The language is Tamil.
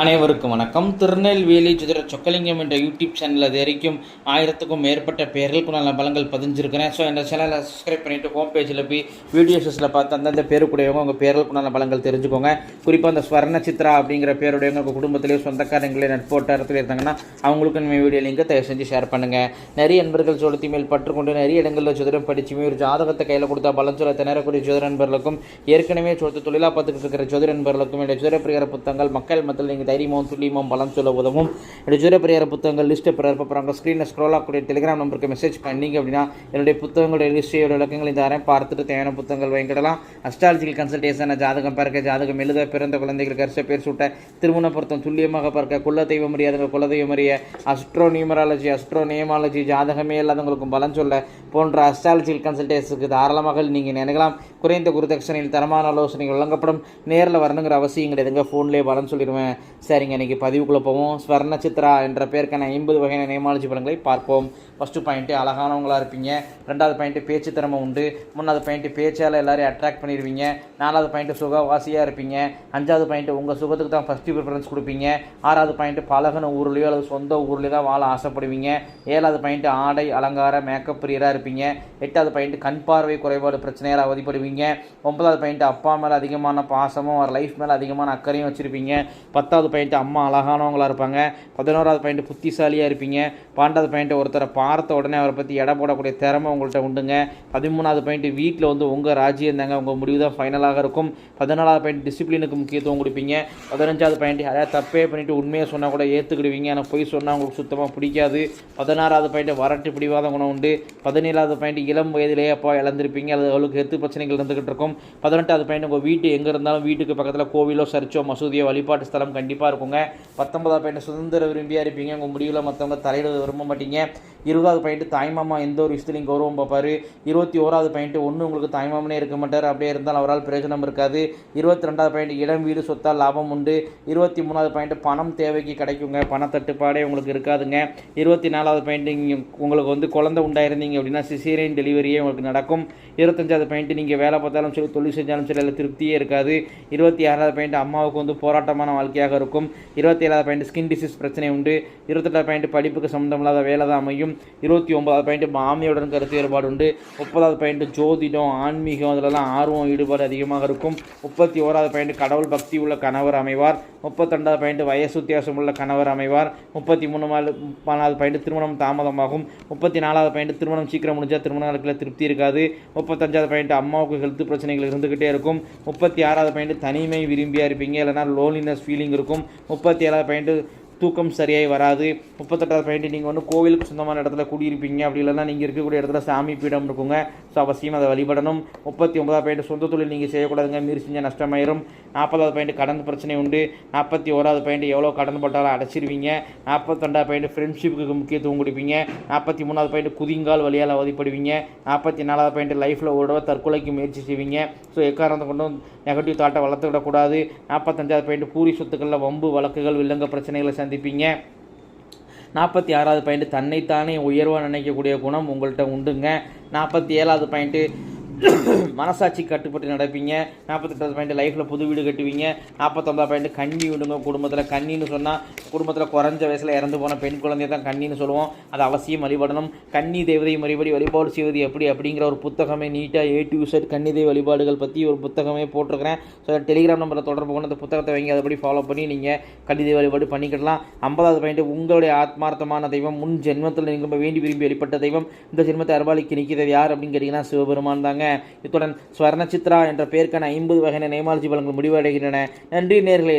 அனைவருக்கும் வணக்கம். திருநெல்வேலி ஜோதிட சொக்கலிங்கம் என்ற யூடியூப் சேனலில் அது வரைக்கும் ஆயிரத்துக்கும் மேற்பட்ட பேர்களுக்கு நல்ல பலங்கள் பதிஞ்சிருக்கிறேன். ஸோ இந்த சேனலை சப்ஸ்கிரைப் பண்ணிவிட்டு ஹோம் பேஜில் போய் வீடியோஸில் பார்த்து அந்தந்த பேருக்குடையவங்க உங்கள் பேர்களுக்கு நல்ல பலங்கள் தெரிஞ்சுக்கோங்க. குறிப்பாக அந்த ஸ்வர்ண சித்ரா அப்படிங்கிற பேருடையவங்க உங்கள் குடும்பத்திலேயே சொந்தக்காரங்களே நட்போட்டாரத்தில் இருந்தாங்கன்னா அவங்களுக்கு நம்ம வீடியோ லிங்கை தயவு செஞ்சு ஷேர் பண்ணுங்கள் நிறைய நண்பர்கள் சொலுத்தி மேல் பற்றுக்கொண்டு நிறைய இடங்களில் சுதிரம் படிச்சுமே ஒரு ஜாதகத்தை கையில் கொடுத்தா பலன் சொல்ல திணறக்கூடிய சுதிர நண்பர்களுக்கும் ஏற்கனவே சொத்து தொழிலாக பார்த்துக்கிட்டு இருக்கிற சுதிர நண்பர்களுக்கும் என்னுடைய சுதிர பிரியார புத்தகங்கள் மக்கள் மத்தியில் நீங்கள் தைரியமும் துல்லியமும் பலம் சொல்ல உதவும். என்னுடைய ஜோதிட பிரியார புத்தகங்கள் லிஸ்ட்டை பிறர் அப்புறம் ஸ்க்ரீனில் ஸ்க்ரோல் ஆகக்கூடிய டெலிகிராம் நம்பருக்கு மெசேஜ் பண்ணீங்க அப்படின்னா என்னுடைய புத்தகங்களுடைய லிஸ்ட்டையோட விளக்கங்கள் இந்த அரை பார்த்துட்டு தேவையான புத்தகங்கள் வைங்கடலாம் அஸ்ட்ராலஜிக்கல் கன்சல்டேஷன் ஜாதகம் பார்க்க ஜாதகம் எழுத பிறந்த குழந்தைகளுக்கு கரிச பேர் சூட்ட திருமண பொருத்தம் துல்லியமாக பார்க்க குல தெய்வம் அறியாதவங்க குல தெய்வம் அறிய அஸ்ட்ரோ நியூமராலஜி அஸ்ட்ரோ நேமாலஜி ஜாதகமே இல்லாதவங்களுக்கும் பலன் சொல்ல போன்ற அஸ்ட்ராலஜிக்கல் கன்சல்டேஷனுக்கு தாராளமாக நீங்கள் நினைக்கலாம் குறைந்த குருதட்சணையில் தரமான ஆலோசனைகள் வழங்கப்படும். நேரில் வரணுங்கிற அவசியம் கிடையாதுங்க. ஃபோன்லேயே பலன் சொல்லிடுவேன். சரிங்க இன்றைக்கி பதிவுக்குள்ளே போவோம். ஸ்வர்ண சித்ரா என்ற பேருக்கான ஐம்பது வகையான நேமாலஜி படங்களை பார்ப்போம். ஃபஸ்ட்டு பாயிண்ட்டு அழகானவங்களாக இருப்பீங்க. ரெண்டாவது பாயிண்ட்டு பேச்சு திறமை உண்டு. மூணாவது பாயிண்ட்டு பேச்சால் எல்லோரையும் அட்ராக்ட் பண்ணிடுவீங்க. நாலாவது பாயிண்ட்டு சுகவாசியாக இருப்பீங்க. அஞ்சாவது பாயிண்ட்டு உங்கள் சுகத்துக்கு தான் ஃபஸ்ட்டு ப்ரிஃபரன்ஸ் கொடுப்பீங்க. ஆறாவது பாயிண்ட்டு பழகின ஊர்லேயோ அல்லது சொந்த ஊர்லேயோ தான் வாழ ஆசைப்படுவீங்க. ஏழாவது பாயிண்ட்டு ஆடை அலங்கார மேக்கப் பிரியராக இருப்பீங்க. எட்டாவது பாயிண்ட்டு கண் பார்வை குறைபாடு பிரச்சனையால் அவதிப்படுவீங்க. ஒன்பதாவது பாயிண்ட்டு அப்பா மேலே அதிகமான பாசமும் அவர் லைஃப் மேலே அதிகமான அக்கறையும் வச்சுருப்பீங்க. பத்தாவது பாயிண்ட்டு அம்மா அழகானவங்களாக இருப்பாங்க. பதினோராவது பாயிண்ட்டு புத்திசாலியாக இருப்பீங்க. பன்னெண்டாவது பாயிண்ட்டு ஒருத்தரை பார்த்த உடனே அவரை பற்றி எடை போடக்கூடிய திறமை உங்கள்கிட்ட உண்டுங்க. பதிமூணாவது பாயிண்ட்டு வீட்டில் வந்து உங்கள் ராஜ்யம் தாங்க. உங்கள் முடிவு தான் ஃபைனலாக இருக்கும். பதினாலாவது பாயிண்ட் டிசிப்ளினுக்கு முக்கியத்துவம் கொடுப்பீங்க. பதினஞ்சாவது பாயிண்ட் யாராவது தப்பே பண்ணிவிட்டு உண்மையை சொன்னால் கூட ஏற்றுக்கிடுவீங்க ஆனால் பொய் சொன்னால் உங்களுக்கு சுத்தமாக பிடிக்காது. பதினாறாவது பாயிண்ட் வரட்டு பிடிவாத குணம் உண்டு. பதினேழாவது பாயிண்ட் இளம் வயதிலேயே அப்பா இழந்திருப்பீங்க. அது அவளுக்கு எத்து பிரச்சனைகள் இருந்துகிட்டு இருக்கும். பதினெட்டாவது பாயிண்ட் உங்கள் வீட்டு எங்கே இருந்தாலும் வீட்டுக்கு பக்கத்தில் கோவிலோ சர்ச்சோ மசூதியோ வழிபாட்டு ஸ்தலம் கண்டிப்பாக இருக்குங்க. பத்தொன்பதாம் பேட்டை சுதந்திர விரும்பியாக இருப்பீங்க. உங்கள் முடிவில் மற்றவங்க தலையிட விரும்ப மாட்டீங்க. இருபதாவது பாயிண்ட் தாய்மாமா எந்த ஒரு விஷயத்துலையும் கௌரவம் பார்ப்பாரு. இருபத்தி ஓராவது பாயிண்ட் ஒன்று உங்களுக்கு தாய்மாமனே இருக்க மாட்டார். அப்படியே இருந்தால் அவரால் பிரயோஜனம் இருக்காது. இருபத்தி ரெண்டாவது பாயிண்ட் இடம் வீடு சொத்தால் லாபம் உண்டு. இருபத்தி மூணாவது பாயிண்ட் பணம் தேவைக்கு கிடைக்குங்க. பணத்தட்டுப்பாடே உங்களுக்கு இருக்காதுங்க. இருபத்தி நாலாவது பாயிண்ட் நீங்கள் உங்களுக்கு வந்து குழந்தை உண்டாயிருந்தீங்க அப்படின்னா சிசேரியன் டெலிவரியே உங்களுக்கு நடக்கும். இருபத்தஞ்சாவது பாயிண்ட் நீங்கள் வேலை பார்த்தாலும் சரி தொழில் செஞ்சாலும் சரி அதில் திருப்தியே இருக்காது. இருபத்தி ஆறாவது பாயிண்ட் அம்மாவுக்கு வந்து போராட்டமான வாழ்க்கையாக இருக்கும். இருபத்தி ஏழாவது பாயிண்ட் ஸ்கின் டிசீஸ் பிரச்சனை உண்டு. இருபத்தெட்டாவது பாயிண்ட் படிப்புக்கு சம்மந்தமில்லாத வேலை தான் அமையும். இருபத்தி ஒன்பதாவது பாயிண்ட் மாமியுடன் கருத்து வேறுபாடு உண்டு முப்பதாவது பாயிண்ட் ஜோதிடம் ஆன்மீகம் அதிலலாம் ஆர்வம் ஈடுபாடு அதிகமாக இருக்கும். முப்பத்தி ஓராவது பாயிண்ட் கடவுள் பக்தி உள்ள கணவர் அமைவார். முப்பத்தெண்டாவது பாயிண்ட் வயசு வித்தியாசம் உள்ள கணவர் அமைவார். முப்பத்தி மூணு நாலாவது பாயிண்ட் திருமணம் தாமதமாகும். முப்பத்தி நாலாவது பாயிண்ட் திருமணம் சீக்கிரம் முடிஞ்சால் திருமண நாட்களில் திருப்தி இருக்காது. முப்பத்தஞ்சாவது பாயிண்ட் அம்மாவுக்கு ஹெல்த் பிரச்சனைகள் இருந்துக்கிட்டே இருக்கும். முப்பத்தி ஆறாவது பாயிண்ட் தனிமை விரும்பியாக இருப்பீங்க இல்லைனா லோன்லினஸ் ஃபீலிங் இருக்கும். முப்பத்தி ஏழாவது பாயிண்ட் தூக்கம் சரியாகி வராது. முப்பத்தெட்டாவது பாயிண்ட் நீங்கள் வந்து கோவிலுக்கு சொந்தமான இடத்துல குடியிருப்பீங்க. அப்படி இல்லைனா நீங்கள் இருக்கக்கூடிய இடத்துல சாமி பீடம் இருக்குங்க. ஸோ அவசியம் அதை வழிபடணும். முப்பத்தி ஒன்பதாவது பாயிண்ட் சொந்த தொழில் நீங்கள் செய்யக்கூடாதுங்க. மீறி செஞ்சால் நஷ்டமாயிரும். நாற்பதாவது பாயிண்ட் கடன் பிரச்சனை உண்டு. நாற்பத்தி ஓராவது பாயிண்ட் எவ்வளோ கடன் போட்டாலும் அடைச்சிருவீங்க. நாற்பத்தெண்டாவது பாயிண்ட் ஃப்ரெண்ட்ஷிப்புக்கு முக்கியத்துவம் கொடுப்பீங்க. நாற்பத்தி மூணாவது பாயிண்ட் குதிங்கால் வழியால் அவதிப்படுவீங்க. நாற்பத்தி நாலாவது பாயிண்ட் லைஃப்பில் ஒரு தற்கொலைக்கு முயற்சி செய்வீங்க. ஸோ எக்காரணத்தை கொண்டும் நெகட்டிவ் தாட்டை வளர்த்து விடக்கூடாது நாற்பத்தஞ்சாவது பாயிண்ட் பூரி சொத்துக்களில் வம்பு வழக்குகள் வில்லங்க பிரச்சனைகளை சந்திப்பீங்க. நாற்பத்தி ஆறாவது பாயிண்ட் தன்னைத்தானே உயர்வாக நினைக்கக்கூடிய குணம் உங்கள்கிட்ட உண்டுங்க. நாற்பத்தி ஏழாவது பாயிண்ட்டு மனசாட்சி கட்டுப்பட்டு நடப்பீங்க. நாற்பத்தெட்டாவது பாயிண்ட் லைஃப்பில் புது வீடு கட்டுவீங்க. நாற்பத்தொம்பதாவது பாயிண்ட் கண்ணி விடுங்க குடும்பத்தில் கண்ணின்னு சொன்னால் குடும்பத்தில் குறைஞ்ச வயசில் இறந்து போன பெண் குழந்தைய தான் கண்ணின்னு சொல்லுவோம். அது அவசியம் வழிபடணும். கன்னி தேவதை மறுபடி வழிபாடு செய்வது எப்படி அப்படிங்கிற ஒரு புத்தகமே நீட்டாக ஏ டு செட் கன்னி வழிபாடுகள் பற்றி ஒரு புத்தகமே போட்டிருக்கிறேன். ஸோ டெலிகிராம் நம்பரில் தொடர்பு கொண்டு அந்த புத்தகத்தை வாங்கி அதுபடி ஃபாலோ பண்ணி நீங்கள் கன்னி வழிபாடு பண்ணிக்கிடலாம். ஐம்பதாவது பாயிண்ட் உங்களுடைய ஆத்மார்த்தமான தெய்வம் முன் ஜென்மத்தில் நீங்கள் வேண்டி விரும்பி வெளிப்பட்ட தெய்வம். இந்த ஜென்மத்தை அறுபாலிக்கு நிற்கிறது யார் அப்படின்னு கேட்டிங்கன்னா சிவபெருமான் தாங்க. இத்துடன் ஸ்வர்ண சித்ரா என்ற பெயருக்கான ஐம்பது வகையான நெய்மாலஜி பலன்கள் முடிவடைகின்றன. நன்றி நேர்களை.